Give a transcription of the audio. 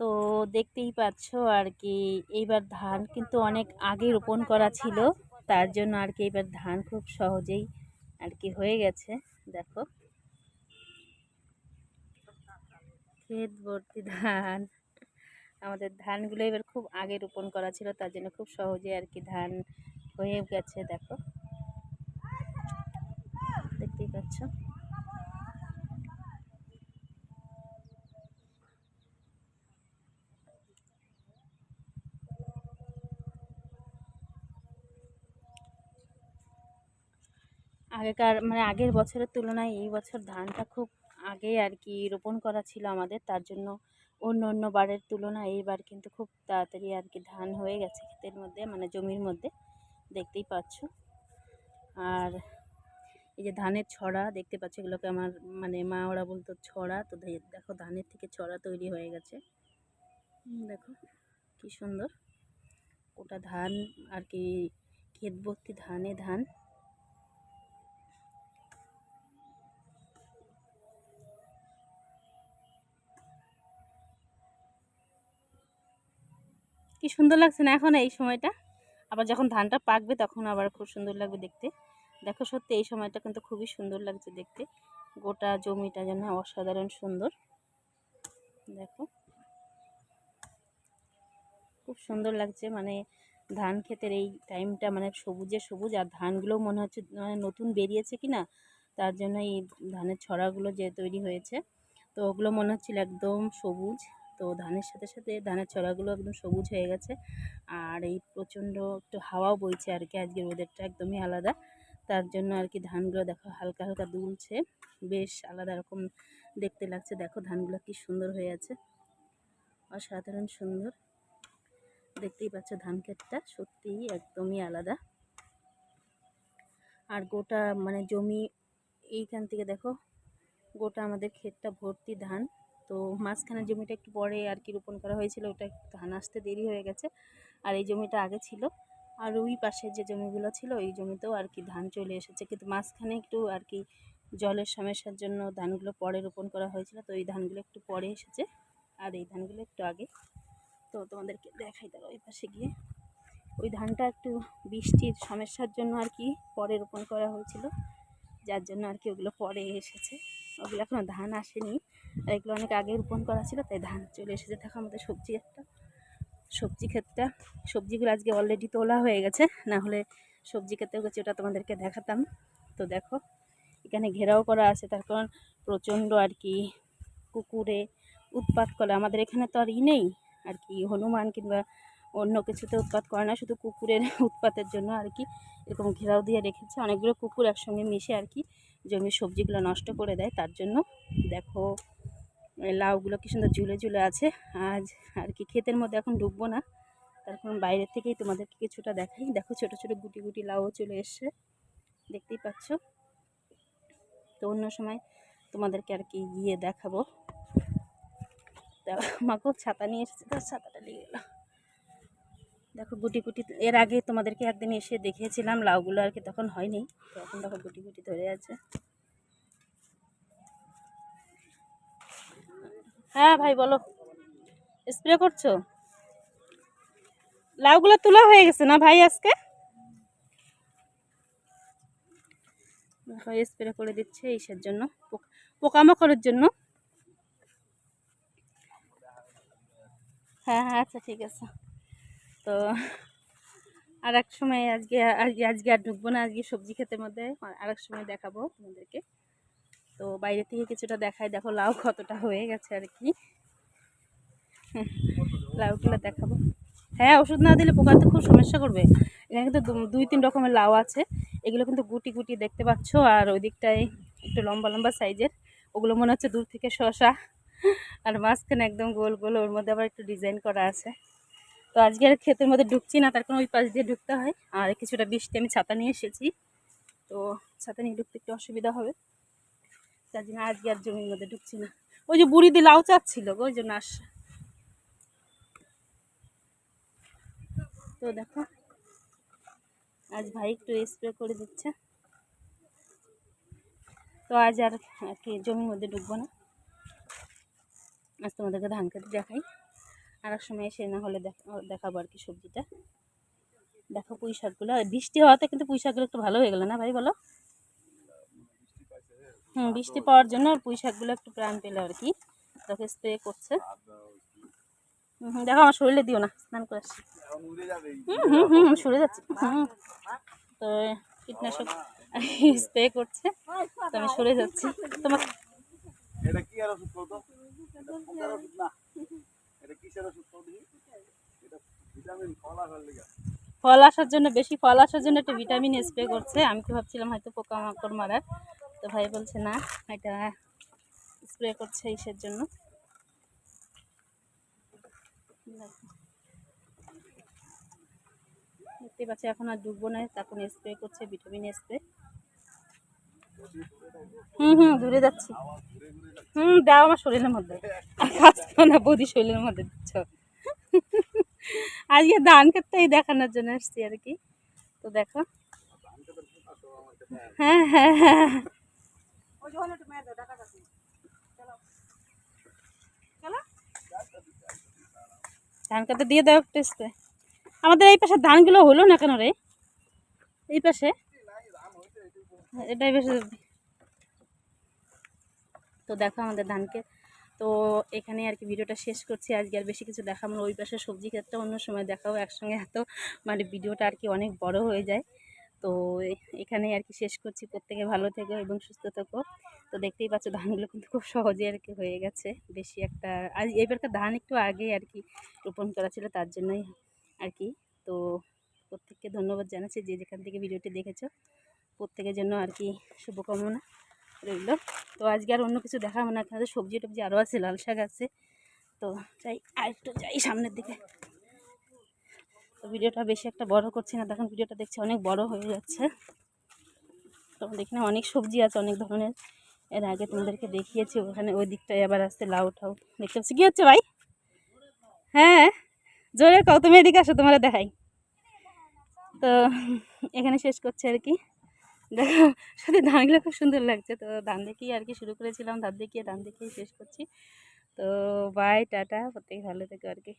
তো দেখতেই পাচ্ছ আর কি এইবার ধান কিন্তু অনেক আগে রোপণ করা ছিল, তার জন্য আর কি এবার ধান খুব সহজেই আর কি হয়ে গেছে, দেখো। ক্ষেত ভর্তি ধান, আমাদের ধানগুলো এবার খুব আগে রোপণ করা ছিল, তার জন্য খুব সহজে আর কি ধান হয়ে গেছে, দেখো। দেখতেই পাচ্ছ। আগেকার মানে আগের বছরের তুলনায় এই বছর ধানটা খুব আগে আর কি রোপণ করা ছিল আমাদের। তার জন্য অন্য অন্য বারের তুলনায় এইবার কিন্তু খুব তাড়াতাড়ি আর কি ধান হয়ে গেছে ক্ষেতের মধ্যে মানে জমির মধ্যে। দেখতেই পাচ্ছ। আর এই যে ধানের ছড়া, দেখতে পাচ্ছ এগুলোকে আমার মানে মা ওরা বলতো ছড়া। তো দেখো ধানের থেকে ছড়া তৈরি হয়ে গেছে। দেখো কি সুন্দর। ওটা ধান আর কি ক্ষেত ভর্তি ধানে ধান। কি সুন্দর লাগছে না এখন এই সময়টা? আবার যখন ধানটা পাকবে তখন আবার খুব সুন্দর লাগবে দেখতে। দেখো সত্যি এই সময়টা কিন্তু খুবই সুন্দর লাগছে দেখতে। গোটা জমিটা যেন অসাধারণ সুন্দর। দেখো। খুব সুন্দর লাগছে মানে ধান ক্ষেতের এই টাইমটা মানে সবুজে সবুজ আর ধানগুলো মনে হচ্ছে মানে নতুন বেরিয়েছে কি না? তার জন্য এই ধানের ছড়াগুলো যে তৈরি হয়েছে, তো ওগুলো মনে হচ্ছিল একদম সবুজ। তো ধানের সাথে সাথে ধানের ছড়াগুলো একদম সবুজ হয়ে গেছে। আর এই প্রচণ্ড একটু হাওয়াও বইছে আর কি, আজকের ওয়েদারটা একদমই আলাদা। তার জন্য আর কি ধানগুলো দেখো হালকা হালকা দুলছে, বেশ আলাদা রকম দেখতে লাগছে। দেখো ধানগুলো কি সুন্দর হয়ে আছে, অসাধারণ সুন্দর। দেখতেই পাচ্ছ ধান ক্ষেতটা সত্যিই একদমই আলাদা। আর গোটা মানে জমি এইখান থেকে দেখো, গোটা আমাদের ক্ষেতটা ভর্তি ধান। তো মাঝখানে জমিটা একটু পরে আর কি রোপণ করা হয়েছিল, ওটা ধান আসতে দেরি হয়ে গেছে। আর এই জমিটা আগে ছিল। আর ওই পাশে যে জমিগুলো ছিল ওই জমিতেও আর কি ধান চলে এসেছে। কিন্তু মাঝখানে একটু আর কি জলের সমস্যার জন্য ধানগুলো পরে রোপণ করা হয়েছিল। তো এই ধানগুলো একটু পরে এসেছে। আর এই ধানগুলো একটু আগে। তো তোমাদেরকে দেখাই দাও ওই পাশে গিয়ে। ওই ধানটা একটু বৃষ্টির সমস্যার জন্য আর কি পরে রোপণ করা হয়েছিল। যার জন্য আর কি ওগুলো পরে এসেছে। ওগুলো এখনও ধান আসেনি। আর এগুলো অনেক আগে রোপণ করা ছিল, তাই ধান চলে এসেছে। দেখো আমাদের সবজি একটা, সবজি ক্ষেতটা। সবজিগুলো আজকে অলরেডি তোলা হয়ে গেছে, না হলে সবজি ক্ষেতেও গেছে ওটা তোমাদেরকে দেখাতাম। তো দেখো, এখানে ঘেরাও করা আছে, তার কারণ প্রচণ্ড আর কি কুকুরে উৎপাত করে। আমাদের এখানে তো আর ই নেই, আর কি হনুমান কিংবা অন্য কিছুতে উৎপাত করে না, শুধু কুকুরের উৎপাতের জন্য আর কি এরকম ঘেরাও দিয়ে রেখেছে। অনেকগুলো কুকুর একসঙ্গে মিশে আর কি জমির সবজিগুলো নষ্ট করে দেয়, তার জন্য। দেখো লাউগুলো কি সুন্দর ঝুলে ঝুলে আছে। আজ আর কি ক্ষেতের মধ্যে এখন ঢুকবো না। তার কারণ বাইরের থেকেই তোমাদেরকে কিছুটা দেখাই। দেখো ছোটো ছোটো গুটি গুটি লাউও চলে এসছে। দেখতেই পাচ্ছ? তো অন্য সময় তোমাদেরকে আর কি গিয়ে দেখাবো। তা মাকেও ছাতা নিয়ে এসেছে তার ছাতাটা নিয়ে গেলো দেখো গুটি গুটি, এর আগে তোমাদেরকে একদিন এসে দেখিয়েছিলাম, লাউগুলো আর কি তখন হয়নি। তো এখন দেখো গুটি গুটি ধরে আছে। হ্যাঁ ভাই, বলো। স্প্রে করছ? লাউগুলো তোলা হয়ে গেছে না ভাই আজকে? স্প্রে করে দিচ্ছে ইসের জন্য, পোক- পোকামাকড়ের জন্য। হ্যাঁ হ্যাঁ আচ্ছা ঠিক আছে। তো আর এক সময় আজকে আজকে আর ঢুকবো না, আজকে সবজি ক্ষেতের মধ্যে আর এক সময় দেখাবো তোমাদেরকে। তো বাইরে থেকে কিছুটা দেখায় দেখো লাউ কতটা হয়ে গেছে আর কি। লাউগুলো দেখাবো। হ্যাঁ ওষুধ না দিলে পোকা তো খুব সমস্যা করবে। এখানে কিন্তু দুই তিন রকমের লাউ আছে। এগুলো কিন্তু গুটি গুটি দেখতে পাচ্ছ। আর ওই দিকটায় একটু লম্বা লম্বা সাইজের। ওগুলো মনে হচ্ছে দূর থেকে শশা আর মাঝখানে একদম গোল গোল, ওর মধ্যে আবার একটু ডিজাইন করা আছে। তো আজকে আর ক্ষেতের মধ্যে ঢুকছি না, তার কারণ ওই পাশ দিয়ে ঢুকতে হয়। আর কিছুটা বৃষ্টি আমি ছাতা নিয়ে এসেছি। তো ছাতা নিয়ে ঢুকতে একটু অসুবিধা হবে। তার জন্য আজকে আর জমির মধ্যে ঢুকছি না। ওই যে বুড়ি দিয়ে লাউ চাচ্ছিল ওই জন্য আস তো দেখো, আজ ভাই একটু স্প্রে করে দিচ্ছে। তো আজ আর কি জমির মধ্যে ঢুকবো না। আজ তোমাদেরকে ধান কেটে দেখাই। আর এক সময় এসে না হলে দেখা- দেখাবো আর কি সবজিটা। দেখো পুঁই শাকগুলো, বৃষ্টি হওয়াতে কিন্তু পুঁই শাকগুলো একটু ভালো হয়ে গেলো না ভাই বলো? বৃষ্টি পাওয়ার জন্য আর পুঁই শাকগুলো একটু প্রাণ পেল আর কি। তোকে স্প্রে করছে। হুম, হুম, দেখো আমার শরীরে দিও না স্নান করে আসছি। হুম হুম হুম হুম, সরে যাচ্ছি। হুম। তো কীটনাশক স্প্রে করছে তো আমি সরে যাচ্ছি। তোমার এটা কি আর ওষুধ কত এটা পোকার ওষুধ না? এটা কিসের ওষুধ কত এটা ভিটামিন ফল আসার লেগে। ফল আসার জন্য বেশি ফল আসার জন্য একটা ভিটামিন স্প্রে করছে। আমি তো ভাবছিলাম হয়তো পোকামাকড় মারার। তো ভাই বলছে, না, এটা স্প্রে করছে ইসের জন্য। দেখতে পাচ্ছি, এখন আর ডুববো না তখন স্প্রে করছে ভিটামিন স্প্রে হুম হুম, দূরে যাচ্ছি। হুম, দাও আমার শরীরের মধ্যে। না, বৌদি শরীরের মধ্যে দিচ্ছ। আজকে ধান কাটতেই দেখানোর জন্য আসছি আর কি। তো দেখো। হ্যাঁ হ্যাঁ হ্যাঁ। ধান কাটতে দিয়ে দাও একটু আমাদের এই পাশে ধানগুলো হলো না কেন রে? এই পাশে? এটাই বেশি তো দেখো আমাদের ধানকে। তো এখানে আর কি ভিডিওটা শেষ করছি। আজকে আর বেশি কিছু দেখাবো ওই পাশে সবজি ক্ষেতটা অন্য সময় দেখাবো একসঙ্গে। এত মানে ভিডিওটা আর কি অনেক বড় হয়ে যায়। তো এখানেই আর কি শেষ করছি। প্রত্যেকে ভালো থেকো এবং সুস্থ থেকো। তো দেখতেই পাচ্ছ ধানগুলো কিন্তু খুব সহজে আর কি হয়ে গেছে। বেশি একটা আর এবারকার ধান একটু আগে আর কি রোপণ করা ছিল, তার জন্যই আর কি তো প্রত্যেককে ধন্যবাদ জানাচ্ছি যে যেখান থেকে ভিডিওটি দেখেছ। প্রত্যেকের জন্য আর কি শুভকামনা রইল। তো আজকে আর অন্য কিছু দেখাবো না। আপনাদের সবজি টবজি আরও আছে, লাল শাক আছে। তো যাই, আর একটু যাই সামনের দিকে। তো ভিডিওটা বেশি একটা বড় করছি না। তখন ভিডিওটা দেখছি অনেক বড় হয়ে যাচ্ছে। তো এখানে অনেক সবজি আছে, অনেক ধরনের। এর আগে তোমাদেরকে দেখিয়েছি, ওখানে ওই দিকটায় আবার আসছে লাউ ঠাউ। দেখতে পাচ্ছি, কী হচ্ছে ভাই? হ্যাঁ জোরে কও, তুমি এদিকে আসো, তোমরা দেখাই। তো এখানে শেষ করছে আর কি। দেখো, সত্যি ধানগুলো খুব সুন্দর লাগছে। তো ধান দেখেই আর কি শুরু করেছিলাম, ধান দেখিয়ে ধান দেখিয়ে শেষ করছি। তো বাই টাটা, প্রত্যেকে ভালো থেকো আর কি।